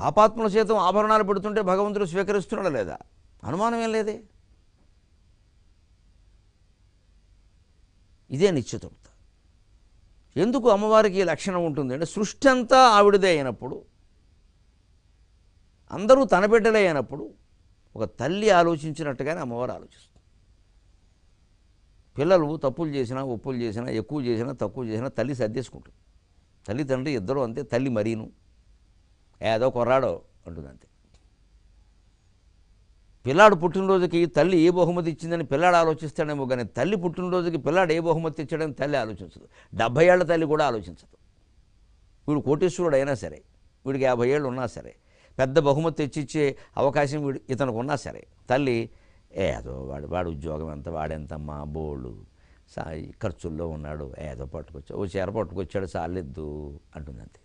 పాపాత్ముల చేతం ఆభరణాలు పెడుతుంటే భగవంతుడు స్వీకరిస్తున్నాడా లేదా? అనుమానం ఏం లేదే? ఇదే నిశ్చితత ఎందుకు అమ్మవారికి లక్షణం ఉంటుంది అంటే సృష్టి అంతా ఆవిడదే అయినప్పుడు అందరూ తన బిడ్డలే అయినప్పుడు ఒక తల్లి ఆలోచించినట్టుగానే అమ్మవారు ఆలోచిస్తుంది. పిల్లలు తప్పులు చేసినా ఒప్పులు చేసినా ఎక్కువ చేసినా తక్కువ చేసినా తల్లి సర్దేసుకుంటుంది. తల్లి తండ్రి ఇద్దరు అంతే తల్లి మరీను. ఏదో కొర్రాడో అంటుందంతే. పిల్లాడు పుట్టినరోజుకి తల్లి ఏ బహుమతి ఇచ్చిందని పిల్లాడు ఆలోచిస్తాడేమో కానీ తల్లి పుట్టినరోజుకి పిల్లాడు ఏ బహుమతి ఇచ్చాడని తల్లి ఆలోచించదు. డెబ్భై ఏళ్ళ తల్లి కూడా ఆలోచించదు. వీడు కోటేశ్వరుడు అయినా సరే వీడికి యాభై ఏళ్ళు ఉన్నా సరే పెద్ద బహుమతి తెచ్చిచ్చే అవకాశం వీడు ఇతనికి ఉన్నా సరే తల్లి ఏదో వాడు వాడు ఉద్యోగం ఎంత వాడెంతమ్మా బోళ్ళు సా ఖర్చుల్లో ఉన్నాడు ఏదో పట్టుకొచ్చా ఓ చీర పట్టుకొచ్చాడు సాలెద్దు అంటుందంతే.